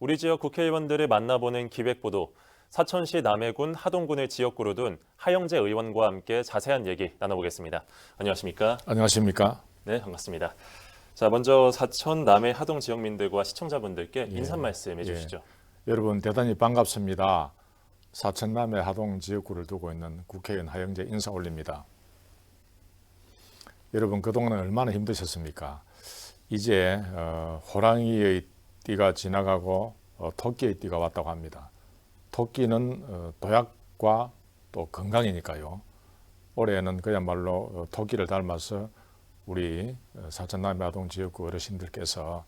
우리 지역 국회의원들을 만나보는 기획보도 사천시 남해군 하동군을 지역구로 둔 하영재 의원과 함께 자세한 얘기 나눠보겠습니다. 안녕하십니까? 안녕하십니까? 네, 반갑습니다. 자, 먼저 사천 남해 하동 지역민들과 시청자분들께 인사 말씀해 주시죠. 여러분 대단히 반갑습니다. 사천남의 하동 지역구를 두고 있는 국회의원 하영재 인사 올립니다. 여러분 그동안 얼마나 힘드셨습니까? 이제 어, 호랑이의 띠가 지나가고 어, 토끼의 띠가 왔다고 합니다. 토끼는 어, 도약과 또 건강이니까요. 올해는 그야말로 어, 토끼를 닮아서 우리 어, 사천남의 하동 지역구 어르신들께서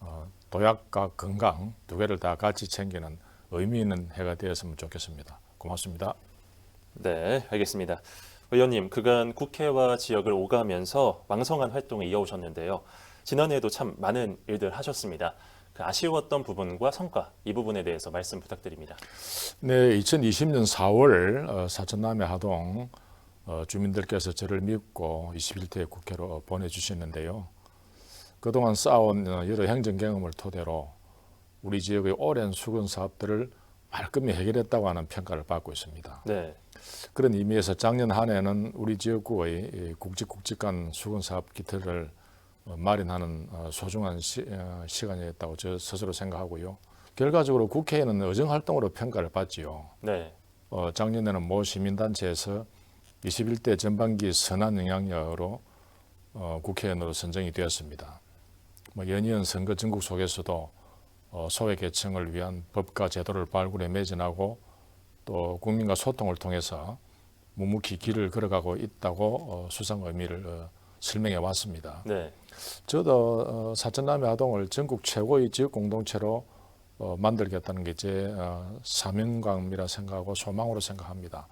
어, 도약과 건강 두 개를 다 같이 챙기는 의미 있는 해가 되었으면 좋겠습니다. 고맙습니다. 네, 알겠습니다. 의원님, 그간 국회와 지역을 오가면서 왕성한 활동을 이어오셨는데요. 지난해에도 참 많은 일들 하셨습니다. 그 아쉬웠던 부분과 성과 이 부분에 대해서 말씀 부탁드립니다. 네, 2020년 4월 어, 사천남의 하동 어, 주민들께서 저를 믿고 21대 국회로 보내주셨는데요. 그동안 쌓아온 어, 여러 행정 경험을 토대로 우리 지역의 오랜 수건 사업들을 말끔히 해결했다고 하는 평가를 받고 있습니다. 네, 그런 의미에서 작년 한 해는 우리 지역구의 이 굵직굵직한 수건 사업 기틀을 어, 마련하는 어, 소중한 시, 어, 시간이었다고 저 스스로 생각하고요. 결과적으로 국회에는 의정 활동으로 평가를 받지요. 네, 어, 작년에는 모 시민단체에서 21대 전반기 선한 영향력으로 어, 국회의원으로 선정이 되었습니다. 뭐 연이은 선거 전국 속에서도 어, 소외 계층을 위한 법과 제도를 발굴해 매진하고 또 국민과 소통을 통해서 묵묵히 길을 걸어가고 있다고 어, 수상 의미를 어, 설명해 왔습니다. 네, 저도 어, 사천남의 아동을 전국 최고의 지역 공동체로 어, 만들겠다는 게제 어, 사명감이라 생각하고 소망으로 생각합니다.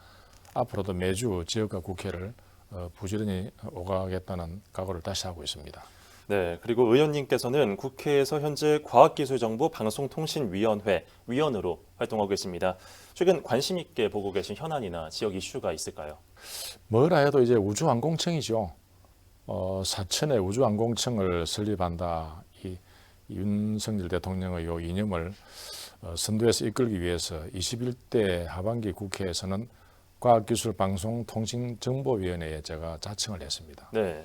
앞으로도 매주 지역과 국회를 어, 부지런히 오가겠다는 각오를 다시 하고 있습니다. 네. 그리고 의원님께서는 국회에서 현재 과학기술정보 방송통신위원회 위원으로 활동하고 계십니다. 최근 관심 있게 보고 계신 현안이나 지역 이슈가 있을까요? 뭐라 해도 이제 우주항공청이죠. 어, 사천에 우주항공청을 설립한다. 이 윤석열 대통령의 요 이념을 어, 선도해서 이끌기 위해서 21대 하반기 국회에서는 과학기술방송통신정보위원회에 제가 자청을 했습니다. 네,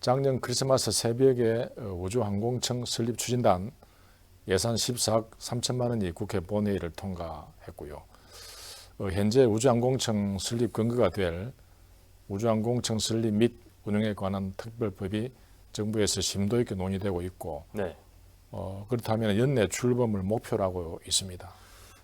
작년 크리스마스 새벽에 어, 우주항공청 설립 추진단 예산 14억 3천만 원이 국회 본회의를 통과했고요. 어, 현재 우주항공청 설립 근거가 될 우주항공청 설립 및 운영에 관한 특별법이 정부에서 심도 있게 논의되고 있고 네. 어, 그렇다면 연내 출범을 목표로 하고 있습니다.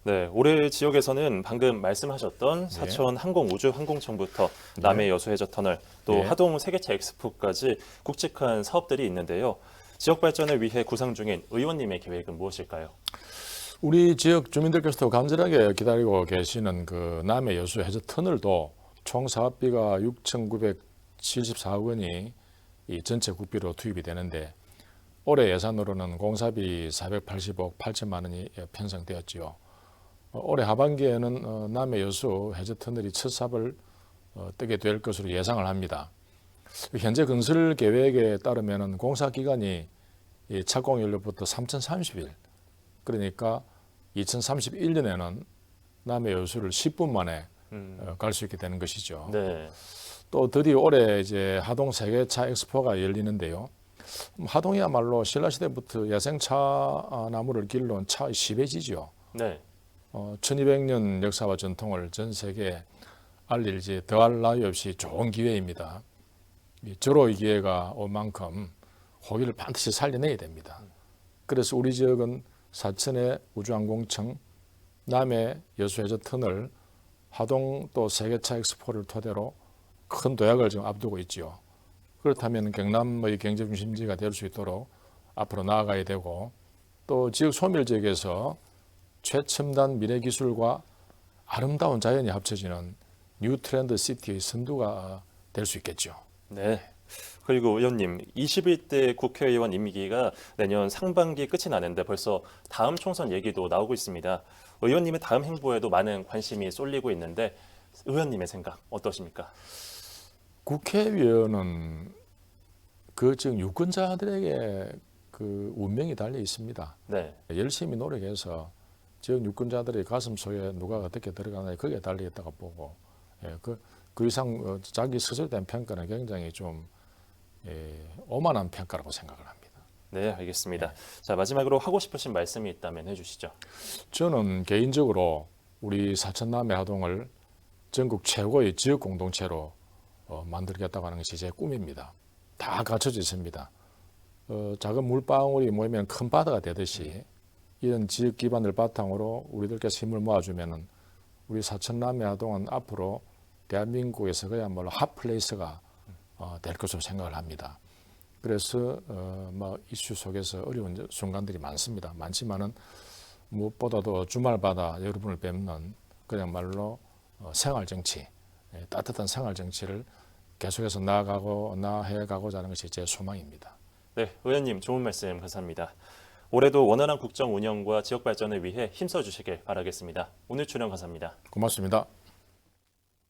네, 올해 지역에서는 방금 말씀하셨던 사천 항공우주항공청부터 남해 여수 해저 터널, 또 네. 하동 세계차 엑스포까지 굵직한 사업들이 있는데요. 지역 발전을 위해 구상 중인 의원님의 계획은 무엇일까요? 우리 지역 주민들께서도 간절하게 기다리고 계시는 그 남해 여수 해저 터널도 총 사업비가 6,974억 원이 이 전체 국비로 투입이 되는데 올해 예산으로는 공사비 480억 8천만 원이 편성되었지요. 어, 올해 하반기에는 어, 남해 여수 해저 터널이 첫 삽을 어, 뜨게 될 것으로 예상을 합니다. 현재 건설 계획에 따르면은 공사 기간이 이 착공 연료부터 3,030일 그러니까 2031년에는 남해 여수를 10분 만에 음, 갈수 있게 되는 것이죠. 네, 또 드디어 올해 이제 하동 세계차 엑스포가 열리는데요. 음, 하동이야말로 신라시대부터 야생차 아, 나무를 길러온 차의 시베지죠. 네, 어, 1200년 역사와 전통을 전 세계에 알릴 이제 더할 나위 없이 좋은 기회입니다. 이 절호의 기회가 온 만큼 호기를 반드시 살려내야 됩니다. 그래서 우리 지역은 사천의 우주항공청, 남해 여수해저 터널, 하동 또 세계차 엑스포를 토대로 큰 도약을 지금 앞두고 있지요. 그렇다면 경남의 경제 중심지가 될 수 있도록 앞으로 나아가야 되고 또 지역 소멸 지역에서 최첨단 미래 기술과 아름다운 자연이 합쳐지는 뉴 트렌드 시티의 선두가 될 수 있겠죠. 네. 그리고 의원님, 21대 국회의원 임기가 내년 상반기 끝이 나는데 벌써 다음 총선 얘기도 나오고 있습니다. 의원님의 다음 행보에도 많은 관심이 쏠리고 있는데 의원님의 생각 어떠십니까? 국회의원은 그 지금 유권자들에게 그 운명이 달려 있습니다. 네. 열심히 노력해서 지역 유권자들의 가슴 속에 누가 어떻게 들어가느냐 거기에 달려 있다고 보고 예, 그, 그 이상 어, 자기 스스로에 대한 평가는 굉장히 좀 예, 오만한 평가라고 생각을 합니다. 네, 알겠습니다. 자, 마지막으로 하고 싶으신 말씀이 있다면 해주시죠. 저는 개인적으로 우리 사천남의 하동을 전국 최고의 지역 공동체로 어, 만들겠다고 하는 것이 제 꿈입니다. 다 갖춰져 있습니다. 어, 작은 물방울이 모이면 큰 바다가 되듯이 이런 지역 기반을 바탕으로 우리들께서 힘을 모아주면은 우리 사천남의 하동은 앞으로 대한민국에서 그야말로 핫플레이스가 어, 될 것으로 생각을 합니다. 그래서 어, 뭐 이슈 속에서 어려운 순간들이 많습니다. 많지만은 무엇보다도 주말마다 여러분을 뵙는 그야말로 어, 생활 정치, 예, 따뜻한 생활 정치를 계속해서 나아가고 나아해가고자 하는 것이 제 소망입니다. 네, 의원님 좋은 말씀 감사합니다. 올해도 원활한 국정 운영과 지역 발전을 위해 힘써 주시길 바라겠습니다. 오늘 출연 감사합니다. 고맙습니다.